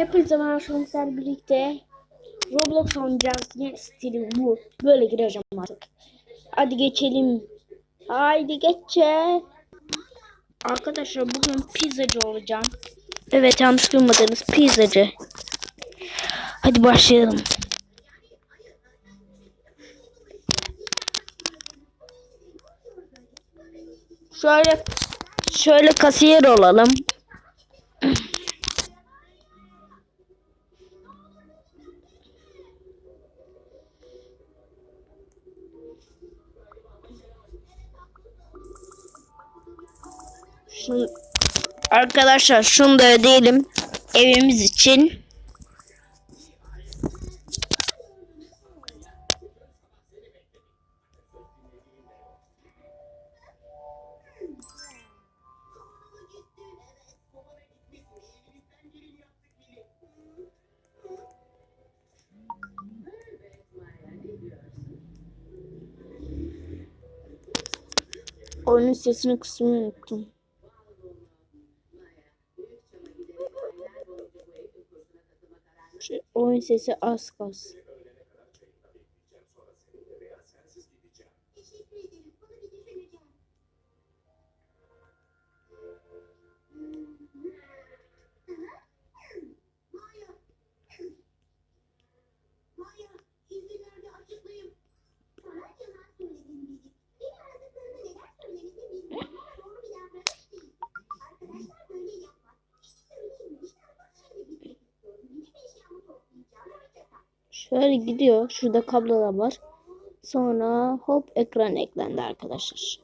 Hepinize merhaba arkadaşlar birlikte Roblox oynayacağız. Yeni stilim bu. Böyle gireceğim artık. Hadi geçelim. Haydi geçe. Arkadaşlar bugün pizzacı olacağım. Evet yanlış duymadınız pizzacı. Hadi başlayalım. Şöyle şöyle kasiyer olalım. Şunu, arkadaşlar şunu da ödeyelim evimiz için. Oyunun sesini kısmayı unuttum. Oyun sesi az kalsın. Şöyle gidiyor. Şurada kablolar var. Sonra hop ekran eklendi arkadaşlar.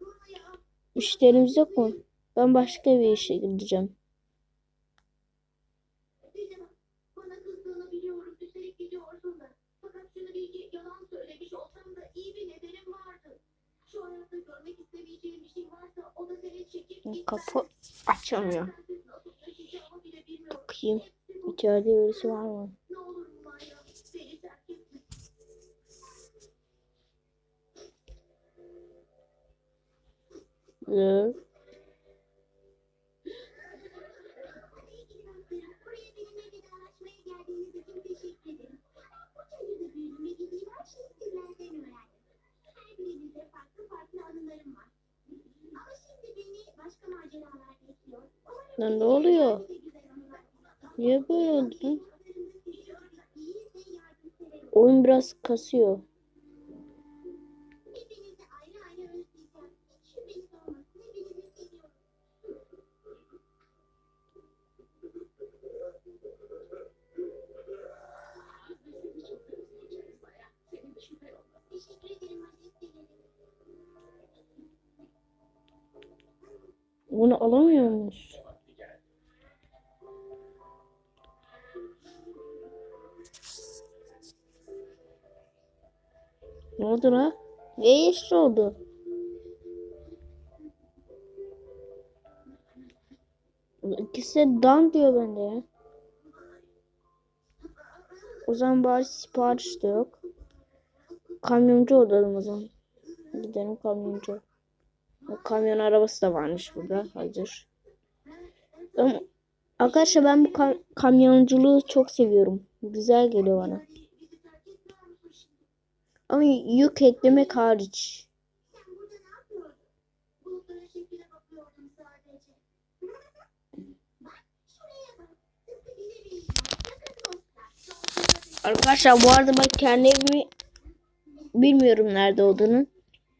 Maya, Müşterimiz yok mu? Ben başka bir işe gideceğim. Bici bak. Bana kızdığını biliyorum. Üstelik gidiyorsun ya. Lan ne oluyor? Niye böyle oldu? Oyun biraz kasıyor. Bunu alamıyor muyuz? Ne oldu lan? Ne iş oldu? İkisi dan diyor bende ya. O zaman bari sipariş de yok. Kamyoncu olalım o zaman. Gidelim kamyoncu. O kamyon arabası da varmış burada. Hazır. Ama arkadaşlar ben bu kam- kamyonculuğu çok seviyorum. Güzel geliyor bana. Ama yük eklemek hariç. Arkadaşlar bu arada ben kendi evimi bilmiyorum nerede olduğunu.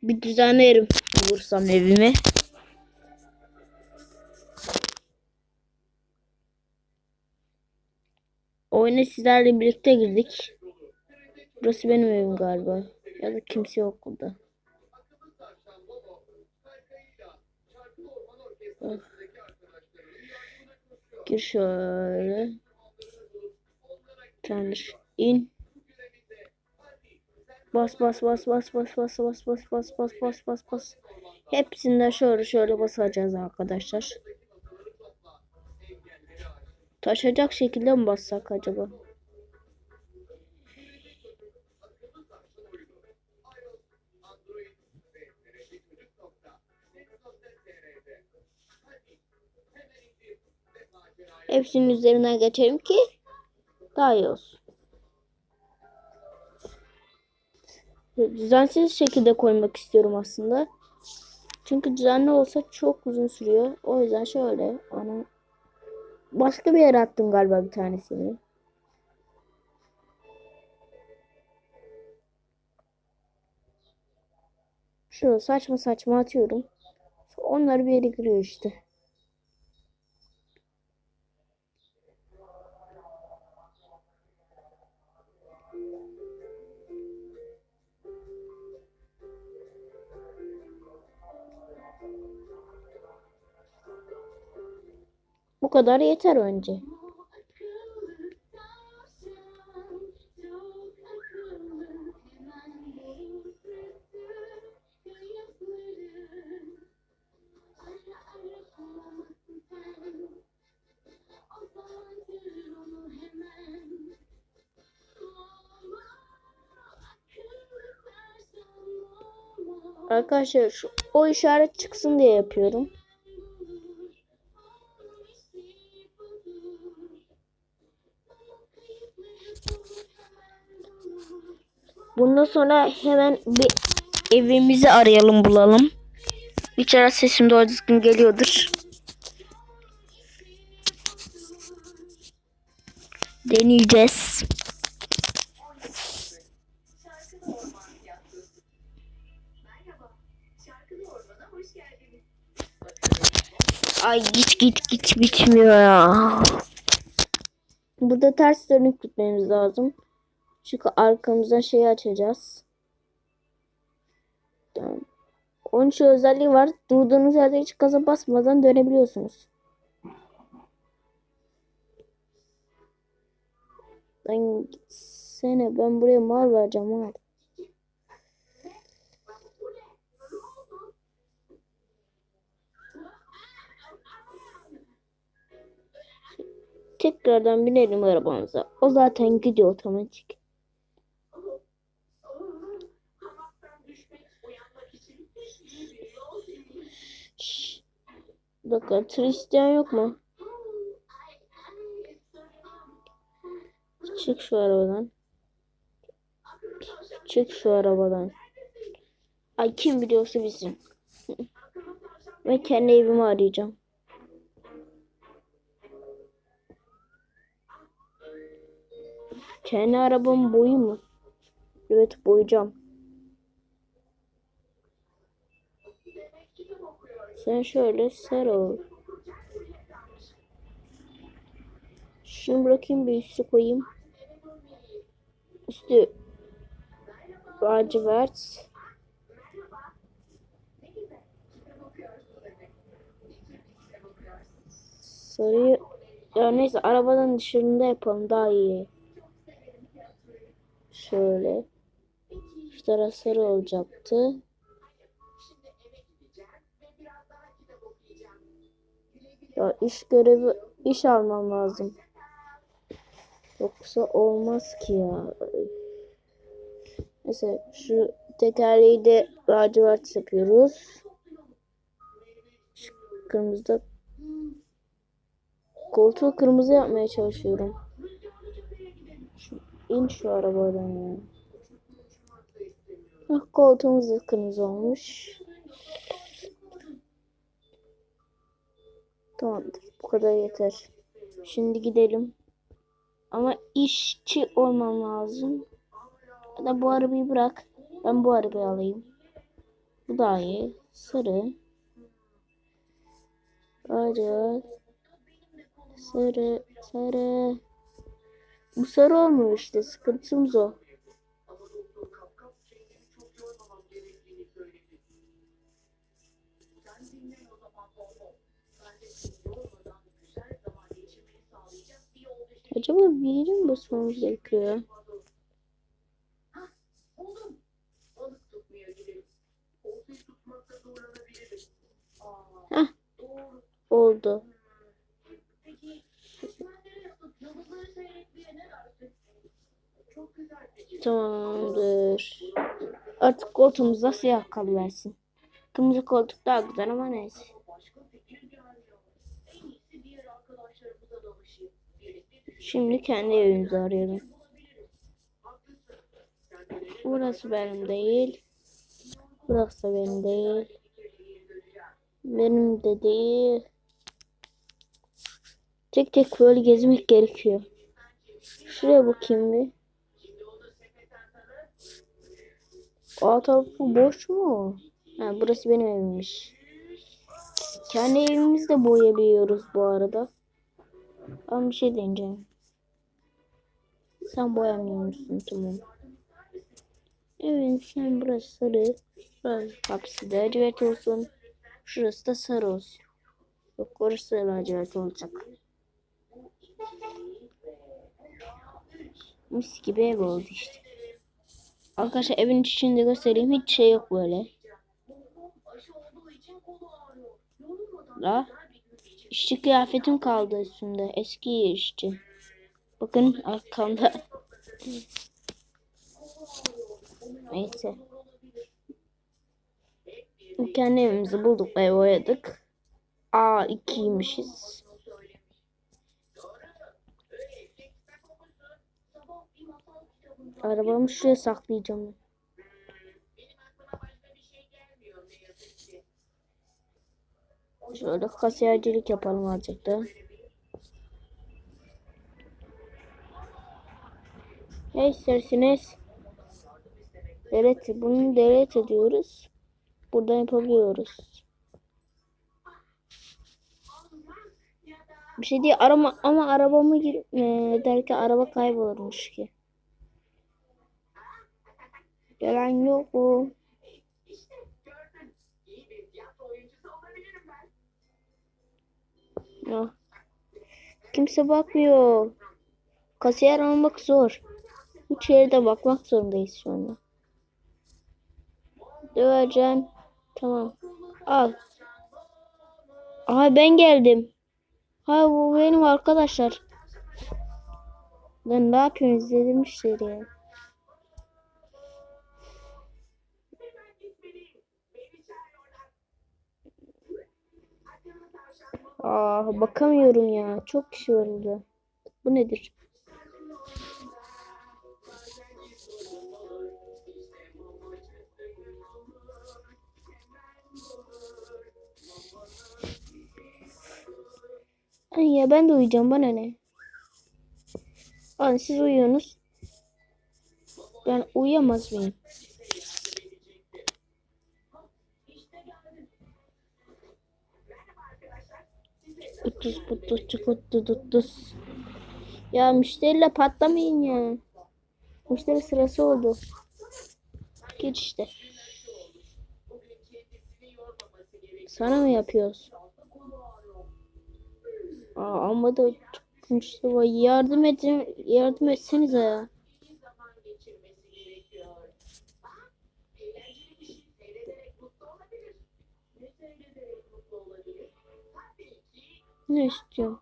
Bir düzenlerim bulursam evimi. Oyuna sizlerle birlikte girdik. Burası benim evim galiba. Ya da kimse yok burada. Ah. Gir şöyle. Tanrı. İn. Bas bas bas bas bas bas bas bas bas bas bas bas bas. Hepsinden şöyle şöyle basacağız arkadaşlar. Taşacak şekilde mi bassak acaba? Hepsinin üzerinden geçelim ki daha iyi olsun. Düzensiz şekilde koymak istiyorum aslında. Çünkü düzenli olsa çok uzun sürüyor. O yüzden şöyle ana başka bir yere attım galiba bir tanesini. Şöyle saçma saçma atıyorum. Onlar bir yere giriyor işte. Bu kadar yeter önce. Arkadaşlar şu o işaret çıksın diye yapıyorum. Bundan sonra hemen bir evimizi arayalım bulalım. İçeri sesim doğru düzgün geliyordur. Deneyeceğiz. Ay git git git bitmiyor ya. Burada ters dönük gitmemiz lazım. Çünkü arkamızdan şeyi açacağız. Tamam. Onun şu özelliği var. Durduğunuz yerde hiç gaza basmadan dönebiliyorsunuz. Ben gitsene ben buraya mal vereceğim mal. Tekrardan binelim arabamıza. O zaten gidiyor otomatik. Dakika tır yok mu? Çık şu arabadan. Çık şu arabadan. Ay kim biliyorsa bizim. Ve kendi evimi arayacağım. Kendi arabamın boyu mu? Evet boyayacağım. Sen şöyle ser ol. Şunu bırakayım bir üstü koyayım. Üstü lacivert. Sarıyı ya neyse arabanın dışında yapalım daha iyi. Şöyle. Şu taraf sarı olacaktı. Ya iş görevi iş almam lazım. Yoksa olmaz ki ya. Neyse şu tekerleği de lacivert yapıyoruz. Şu kırmızıda koltuğu kırmızı yapmaya çalışıyorum. Şu, in şu arabadan ya. Ah, koltuğumuz da kırmızı olmuş. Tamamdır. Bu kadar yeter. Şimdi gidelim. Ama işçi olmam lazım. Ya da bu arabayı bırak. Ben bu arabayı alayım. Bu daha iyi. Sarı. Sarı. Sarı. Sarı. Bu sarı olmuyor işte. Sıkıntımız o. Acaba yere mi basmamız gerekiyor? Heh. Oldu. Tamamdır. Artık koltuğumuzda siyah kalıversin. Kırmızı koltuk daha güzel ama neyse. Şimdi kendi evimizi arayalım. Burası benim değil. Burası benim değil. Benim de değil. Tek tek böyle gezmek gerekiyor. Şuraya bakayım bir. Alt tarafı boş mu? Ha, burası benim evimmiş. Kendi evimizi de boyayabiliyoruz bu arada. Ama bir şey deneyeceğim. Sen boyamıyor musun? Tamam. Evet sen burası sarı. Burası hapsi lacivert olsun. Şurası da sarı olsun. Yok orası da lacivert olacak. Mis gibi ev oldu işte. Arkadaşlar evin içinde göstereyim. Hiç şey yok böyle. La. İşçi kıyafetim kaldı üstümde. Eski işçi. Bakın arkamda. Neyse. Kendi evimizi bulduk ve boyadık. A ikiymişiz. Arabamı şuraya saklayacağım. Şöyle kasiyercilik yapalım azıcık da. Ne isterseniz delete, bunu delete ediyoruz. Buradan yapabiliyoruz. Bir şey değil arama ama arabamı gir e, derken araba kaybolurmuş ki. Gelen yok mu? Ya. Kimse bakmıyor. Kasiyer almak zor. Üç yerde bakmak zorundayız şu anda. Döveceğim. Tamam. Al. Aha ben geldim. Ha bu benim arkadaşlar. Lan ne yapıyorsunuz dedim müşteri ya. Aa bakamıyorum ya. Çok kişi var. Bu nedir? Ya ben de uyuyacağım bana ne? Lan siz uyuyorsunuz. Ben uyuyamaz mıyım? Uttuz puttuz çıkıttı tuttuz. Ya müşteriyle patlamayın ya. Müşteri sırası oldu. Git işte. Sana mı yapıyoruz? Aa, ama da müşteri var. Yardım edin, yardım etsenize ya. Ne istiyorsun?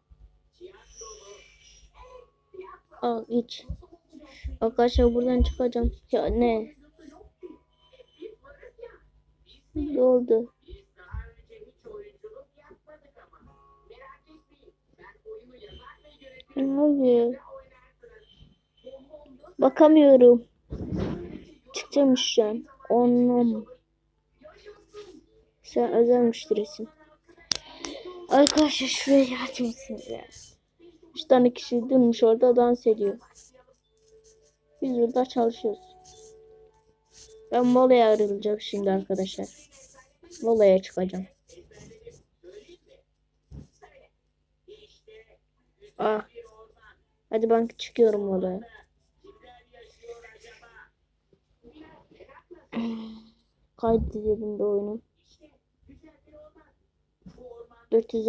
Al iç. Arkadaşlar buradan çıkacağım. Ya ne? Ne oldu? Abi. Bakamıyorum. Çıkacağım an. Onum. Sen özel müşterisin. Arkadaşlar şuraya yardım etsiniz ya. Üç tane kişi durmuş orada dans ediyor. Biz burada çalışıyoruz. Ben molaya ayrılacağım şimdi arkadaşlar. Molaya çıkacağım. Ah. Hadi ben çıkıyorum molaya. Kaydedelim de oyunu. 400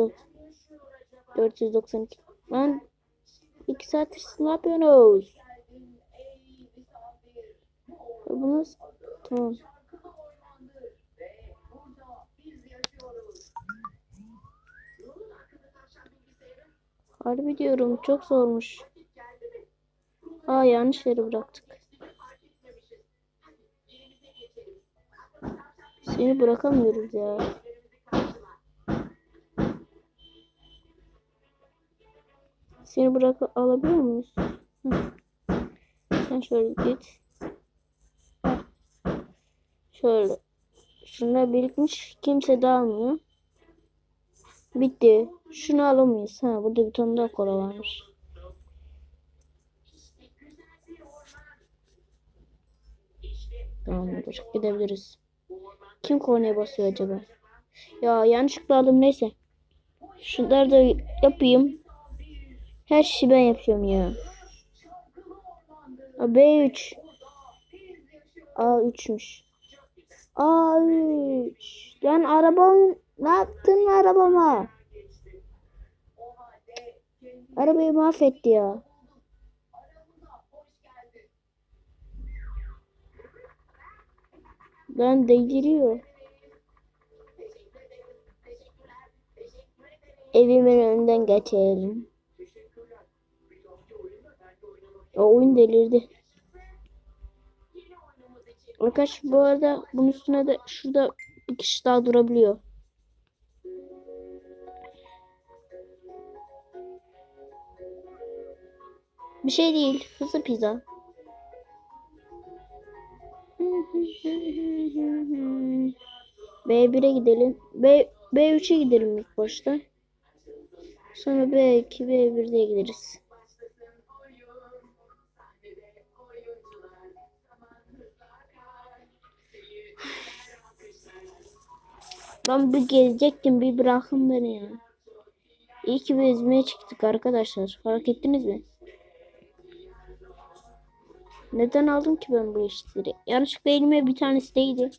492 Lan 2 saattir siz ne yapıyorsunuz? Ya Bu nasıl? Tamam. Harbi diyorum çok zormuş. Aa yanlış yere bıraktık. Seni bırakamıyoruz ya. Seni bırak alabiliyor muyuz? Hı. Sen şöyle git. Şöyle. Şunlar birikmiş. Kimse de almıyor. Bitti. Şunu alamayız. Ha burada bir tane daha kola varmış. Tamamdır. Gidebiliriz. Kim kornaya basıyor acaba? Ya yanlışlıkla aldım neyse. Şunları da yapayım. Her şeyi ben yapıyorum ya. A, B3. A3'müş. A3. Lan arabam ne yaptın arabama? Arabayı mahvetti ya. Lan deliriyor. Evimin önünden geçelim. O oyun delirdi. Arkadaş bu arada bunun üstüne de şurada bir kişi daha durabiliyor. Bir şey değil. Hızlı pizza. B1'e gidelim. B B3'e gidelim ilk başta. Sonra B2, B1'de gideriz. Ben bir gelecektim bir bırakın beni ya. İyi ki bir ezmeye çıktık arkadaşlar. Fark ettiniz mi? Neden aldım ki ben bu işleri? Yanlışlıkla elime bir tanesi değdi.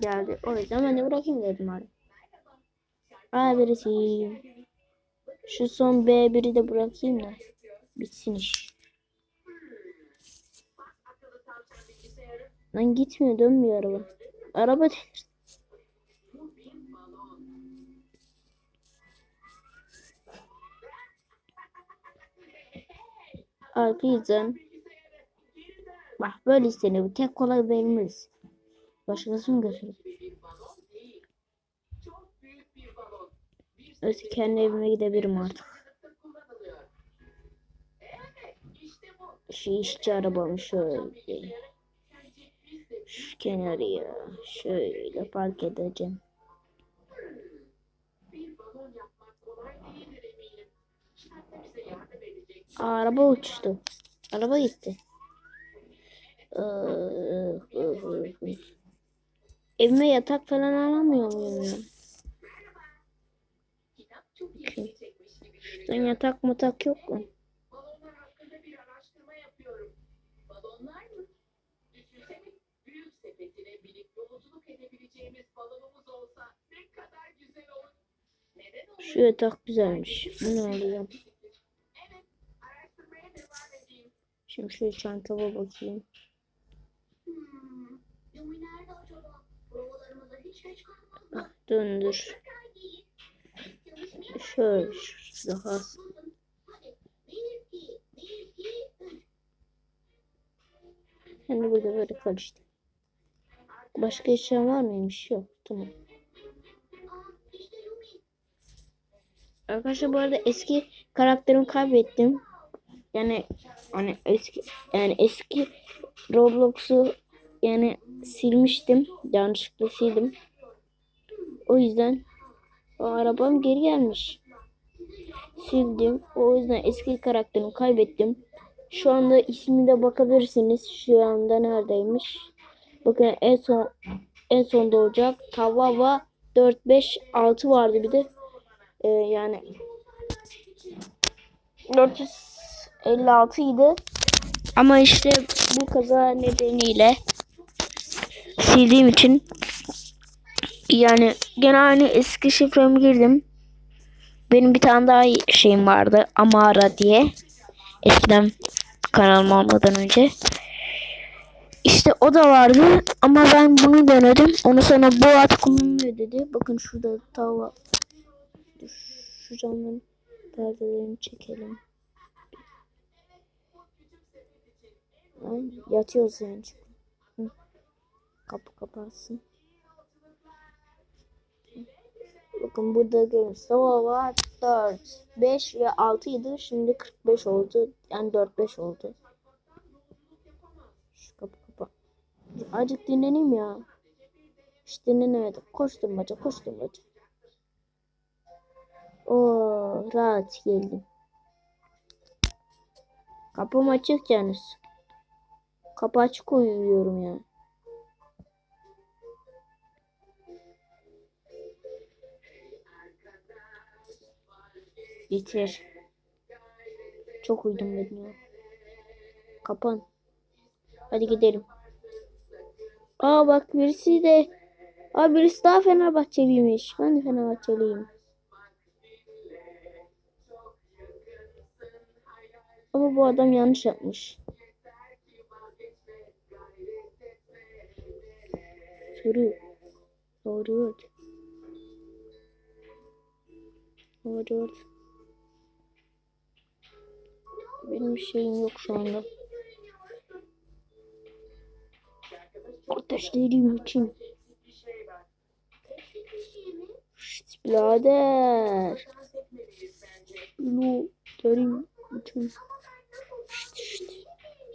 Geldi. O yüzden ben de bırakayım dedim abi. Aa birisi. Şu son B1'i de bırakayım da. Bitsin iş. Lan gitmiyor dönmüyor araba. Araba değil. Yüzden. Bak böyle isteniyor. Bu tek kolay vermez. Başkası mı götürür? Neyse kendi evime gidebilirim artık. Şu işçi arabamı şöyle. Şu kenarıya şöyle park edeceğim. Aa, araba uçtu. Araba gitti. İh. Evime yatak falan alamıyor muyum ya? Şuradan yatak matak yok mu? Balonlar hakkında bir araştırma yapıyorum. Şimdi şu çantama bakayım. Hmm. Ah, döndür. Şöyle daha. Şimdi burada böyle karıştı. Başka eşya var mıymış? Yok. Tamam. Arkadaşlar bu arada eski karakterimi kaybettim. Yani hani eski yani eski Roblox'u yani silmiştim. Yanlışlıkla sildim. O yüzden o arabam geri gelmiş. Sildim. O yüzden eski karakterimi kaybettim. Şu anda ismine bakabilirsiniz. Şu anda neredeymiş? Bakın en son en son doğacak. Tavava 4 5 6 vardı bir de. Ee, yani 456 idi. Ama işte bu kaza nedeniyle sildiğim için yani gene aynı eski şifremi girdim. Benim bir tane daha şeyim vardı. Amara diye. Eskiden kanalım olmadan önce. İşte o da vardı ama ben bunu denedim. Onu sonra bu at kullanılıyor dedi. Bakın şurada tava. Şu camların perdelerini çekelim. Ay, yatıyoruz yani. Hı. Kapı kapatsın. Bakın burada görün. Sabah 4, 5 ve 6 idi. Şimdi 45 oldu. Yani 4-5 oldu. Şu kapı kapı. Azıcık dinleneyim ya. Hiç dinlenemedim. Koşturmaca koşturmaca. Oo rahat geldim. Kapım açık yalnız. Kapı açık uyuyorum ya. Bitir. Çok uyudum ben ya. Kapan. Hadi gidelim. Aa bak birisi de Aa birisi daha Fenerbahçeliymiş. Ben de Fenerbahçeliyim. Ama bu adam yanlış yapmış. Soru. Doğru. Doğru. Benim şeyim yok şu anda. Kardeşlerim için. Şşt birader. Lu derim için. Şşt şşt.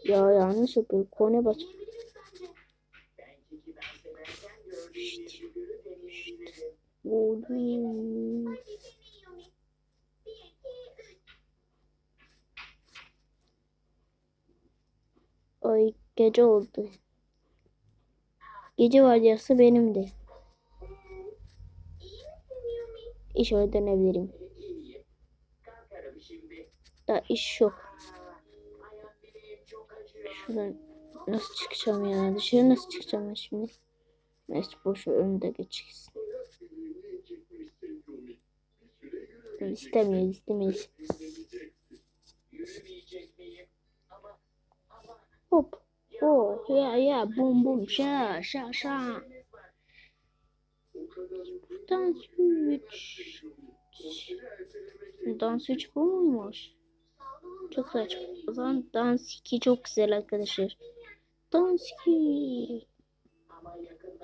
Ya yanlış yapıyor. Kone bas. Şşt. Şşt. Oğlum. Ay gece oldu. Gece vardiyası benimdi. İş öyle dönebilirim. Da iş yok. Şuradan nasıl çıkacağım ya? Dışarı nasıl çıkacağım şimdi? Neyse boş ver, önünde miyim? Ama ama Hop. Oh ya ya bum bum şa şa şa. Dans 3. Dans 3 bu muymuş? Çok saçma. O zaman dans 2 çok güzel arkadaşlar. Dans 2.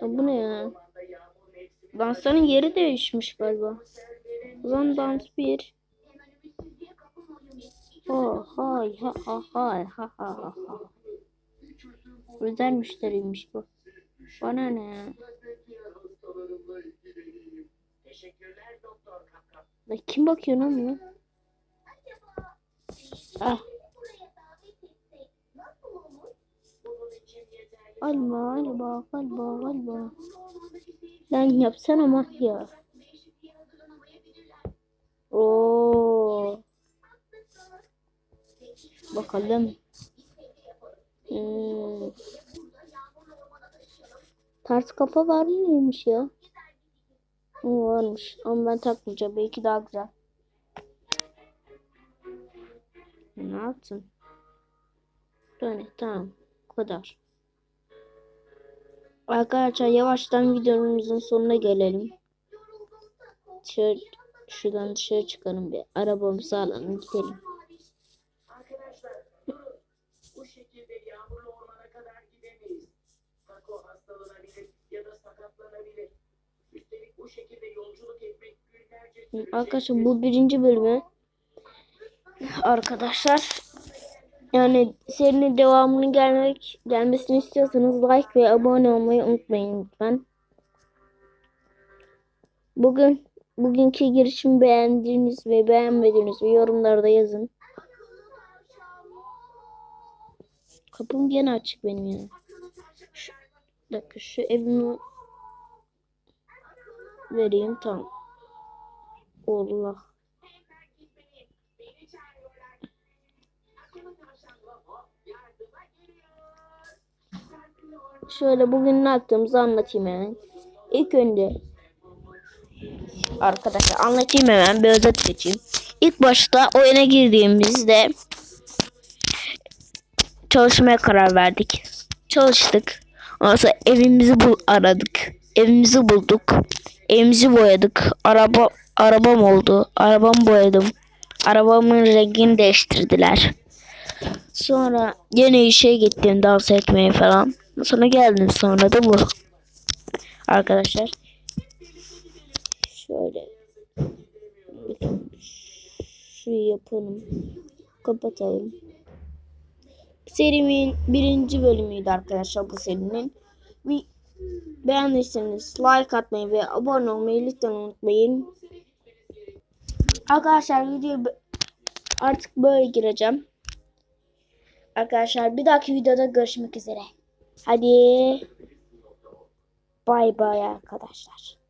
Ya bu ne ya? Dansların yeri değişmiş galiba. O zaman dans 1. Oh hay ha ha hay ha ha ha ha. Özel müşteriymiş bu. Bana ne ya? Kim bakıyor lan buna? Ah Bunun için galiba galiba galiba galiba. Lan yapsana mahya. Oo. Bakalım. Hmm. Ters kafa var mıymış ya? Varmış. Ama ben takmayacağım. Belki daha güzel. Ne yaptın? Böyle tamam. Bu kadar. Arkadaşlar yavaştan videomuzun sonuna gelelim. Dışarı, şuradan dışarı çıkalım bir. Arabamızı alalım gidelim. Arkadaşlar bu birinci bölümü. Arkadaşlar yani serinin devamını gelmek gelmesini istiyorsanız like ve abone olmayı unutmayın lütfen. Bugün bugünkü girişimi beğendiğiniz ve beğenmediğiniz ve yorumlarda yazın. Kapım gene açık benim ya. Şu, dakika şu evimi vereyim tamam. Allah. Şöyle bugün ne yaptığımızı anlatayım hemen. İlk önce arkadaşlar anlatayım hemen bir özet geçeyim. İlk başta oyuna girdiğimizde çalışmaya karar verdik. Çalıştık. Ondan sonra evimizi bul aradık. Evimizi bulduk. Evimizi boyadık. Araba arabam oldu. Arabamı boyadım. Arabamın rengini değiştirdiler. Sonra yine işe gittim dans etmeye falan. Sonra geldim sonra da bu. Arkadaşlar. Şöyle. Şurayı yapalım. Kapatalım. Serimin birinci bölümüydü arkadaşlar bu serinin. Beğendiyseniz like atmayı ve abone olmayı lütfen unutmayın. Arkadaşlar video artık böyle gireceğim. Arkadaşlar bir dahaki videoda görüşmek üzere. Hadi. Bay bay arkadaşlar.